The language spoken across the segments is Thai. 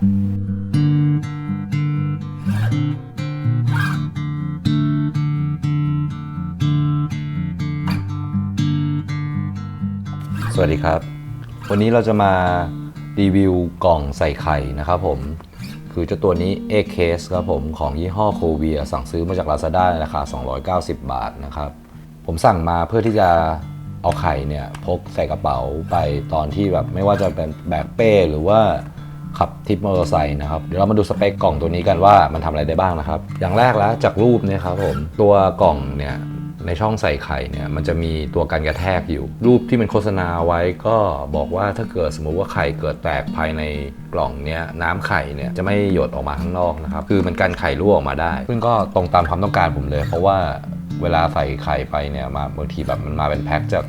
สวัสดีครับ วันนี้เราจะมารีวิวกล่องใส่ไข่นะครับผม คือเจ้าตัวนี้ A Case ครับผม ของยี่ห้อโคเวียสั่งซื้อมาจาก Lazada ในราคา 290 บาทนะครับ ผมสั่งมาเพื่อที่จะเอาไข่เนี่ยพกใส่กระเป๋าไปตอนที่แบบไม่ว่าจะเป็นแบกเป้หรือว่า ขับทิปมอเตอร์ไซค์นะครับเดี๋ยวเรามาดูสเปคกล่องตัวนี้กันว่ามันทำอะไรได้บ้างนะครับ อย่างแรกแล้วจากรูปเนี่ยครับผมตัวกล่องเนี่ยในช่องใส่ไข่เนี่ยมันจะมีตัวกันกระแทกอยู่ รูปที่มันโฆษณาไว้ก็บอกว่าถ้าเกิดสมมุติว่าไข่เกิดแตกภายในกล่องเนี้ยน้ำไข่เนี่ยจะไม่หยดออกมาข้างนอกนะครับคือมันกันไข่รั่วออกมาได้ ซึ่งก็ตรงตามความต้องการผมเลย เพราะว่าเวลาใส่ไข่ไปเนี่ยมาบางทีแบบมันมาเป็นแพ็คจาก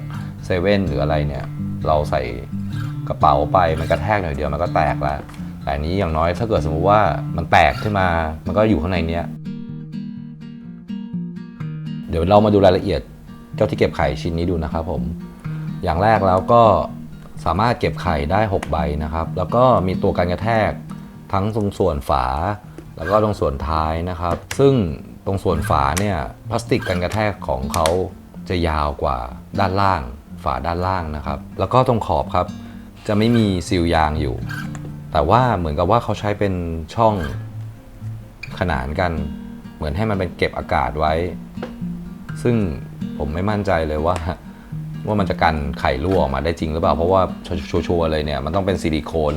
เซเว่นหรืออะไรเนี่ยเราใส่ กระเป๋าไปมันกระแทกหน่อยเดียวมันก็แตกแล้วแต่นนี้อย่างน้อยถ้าเกิดสมมุติว่ามันแตกขึ้นมามันก็อยู่ข้างในเนี้ยเดี๋ยวเรามาดูรายละเอียดเจ้าที่เก็บไข่ชิ้นนี้ดูนะครับผม อย่างแรกแล้วก็สามารถเก็บไข่ได้ 6 ใบนะครับ แล้วก็มีตัวการกระแทกทั้งตรงส่วนฝา แล้วก็ตรงส่วนท้ายนะครับ ซึ่งตรงส่วนฝาเนี่ยพลาสติกกันกระแทกของเขาจะยาวกว่าด้านล่าง ฝาด้านล่างนะครับ แล้วก็ตรงขอบครับ จะไม่มีซีลยางอยู่ แต่ว่าเหมือนกับว่าเขาใช้เป็นช่องขนานกัน เหมือนให้มันเป็นเก็บอากาศไว้ ซึ่งผมไม่มั่นใจเลยว่า ว่ามันจะกันไข่รั่วออกมาได้จริงหรือเปล่า เพราะว่าชัวร์ๆเลยเนี่ยมันต้องเป็นซิลิโคน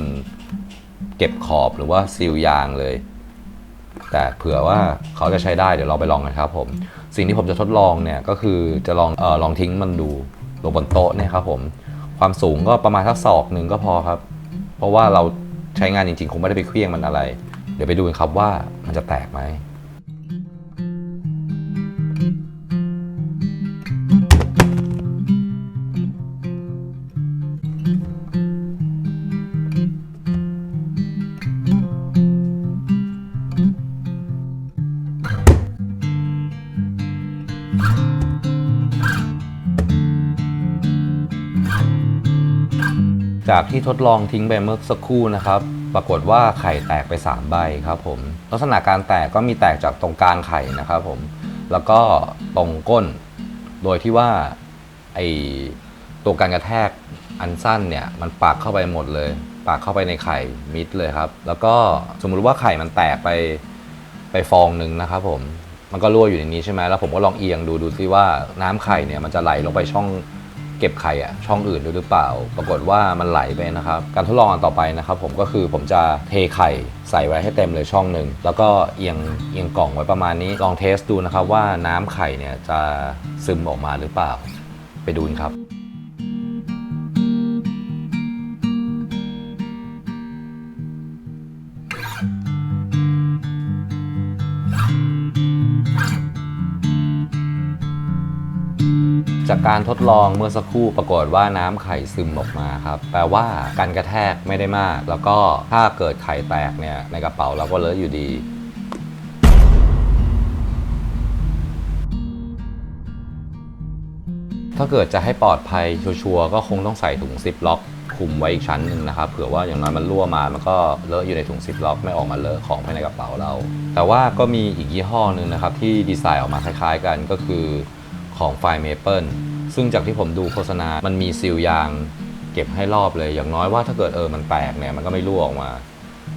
เก็บขอบหรือว่าซีลยางเลย แต่เผื่อว่าเขาจะใช้ได้เดี๋ยวเราไปลองกันครับผม สิ่งที่ผมจะทดลองเนี่ยก็คือจะลองเออลองทิ้งมันดูลงบนโต๊ะเนี่ยครับผม ความสูงก็ประมาณสักศอกหนึ่งก็พอครับ เพราะว่าเราใช้งานจริงๆ คงไม่ได้ไปเคลี้ยงมันอะไร เดี๋ยวไปดูกันครับว่ามันจะแตกไหม จากที่ทดลองทิ้งไปเมื่อสักครู่นะครับ ปรากฏว่าไข่แตกไป 3 ใบครับผม ลักษณะการแตกก็มีแตกจากตรงกลางไข่นะครับผม แล้วก็ตรงก้น โดยที่ว่าไอตัวการกระแทกอันสั้นเนี่ยมันปากเข้าไปหมดเลยปากเข้าไปในไข่มิดเลยครับ แล้วก็สมมุติว่าไข่มันแตกไปไปฟองหนึ่งนะครับผม มันก็รั่วอยู่ในนี้ใช่ไหมแล้วผมก็ลองเอียงดูดูซิว่าน้ำไข่เนี่ยมันจะไหลลงไปช่อง เก็บไข่อะช่องอื่นด้วยหรือเปล่า ปรากฏว่ามันไหลไปนะครับ การทดลองอันต่อไปนะครับ ผมก็คือผมจะเทไข่ใส่ไว้ให้เต็มเลยช่องหนึ่งแล้วก็เอียงเอียงกล่องไว้ประมาณนี้ลองเทสดูนะครับว่าน้ำไข่เนี่ยจะซึมออกมาหรือเปล่า ไปดูนครับ จากการทดลองเมื่อสักครู่ปรากฏว่าน้ำไข่ซึมออกมาครับ แปลว่าการกระแทกไม่ได้มาก แล้วก็ถ้าเกิดไข่แตกเนี่ยในกระเป๋าเราก็เลอะอยู่ดีถ้าเกิดจะให้ปลอดภัยชัวร์ก็คงต้องใส่ถุงซิปล็อกคุมไว้อีกชั้นหนึ่งนะครับเผื่อว่าอย่างน้อยมันรั่วมามันก็เลอะอยู่ในถุงซิปล็อกไม่ออกมาเลอะของภายในกระเป๋าเรา แต่ว่าก็มีอีกยี่ห้อหนึ่งนะครับที่ดีไซน์ออกมาคล้ายๆกันก็คือ ของไฟเมเปิลซึ่งจากที่ผมดูโฆษณา มันมีซีลยางเก็บให้รอบเลย อย่างน้อยว่าถ้าเกิดเออมันแตกเนี่ยมันก็ไม่รั่วออกมา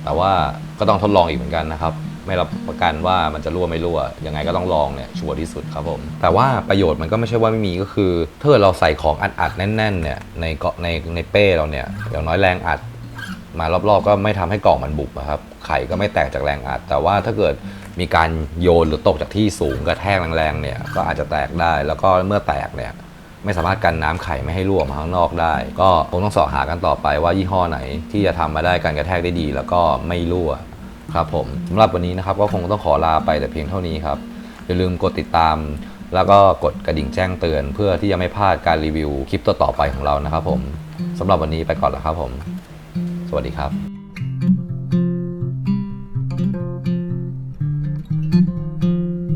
แต่ว่าก็ต้องทดลองอีกเหมือนกันนะครับ ไม่รับประกันว่ามันจะรั่วไม่รั่ว ยังไงก็ต้องลองเนี่ยชัวร์ที่สุดครับผม แต่ว่าประโยชน์มันก็ไม่ใช่ว่าไม่มีก็คือ ถ้าเกิดเราใส่ของอัดๆแน่นๆเนี่ยในเกาะในในเป้เราเนี่ยอย่างน้อยแรงอัด มารอบๆ ก็ไม่ทำให้กล่องมันบุบอะครับ ไข่ก็ไม่แตกจากแรงอัด แต่ว่าถ้าเกิดมีการโยนหรือตกจากที่สูงกระแทกแรงๆเนี่ยก็อาจจะแตกได้ แล้วก็เมื่อแตกเนี่ยไม่สามารถกันน้ำไข่ไม่ให้รั่วมาข้างนอกได้ ก็คงต้องสอบหากันต่อไปว่ายี่ห้อไหนที่จะทำมาได้การกระแทกได้ดี แล้วก็ไม่รั่วครับผมสำหรับวันนี้นะครับก็คงต้องขอลาไปแต่เพียงเท่านี้ครับอย่าลืมกดติดตาม แล้วก็กดกระดิ่งแจ้งเตือน เพื่อที่จะไม่พลาดการรีวิวคลิปต่อๆไปของเรานะครับผมสำหรับวันนี้ไปก่อนแล้วครับผม สวัสดีครับ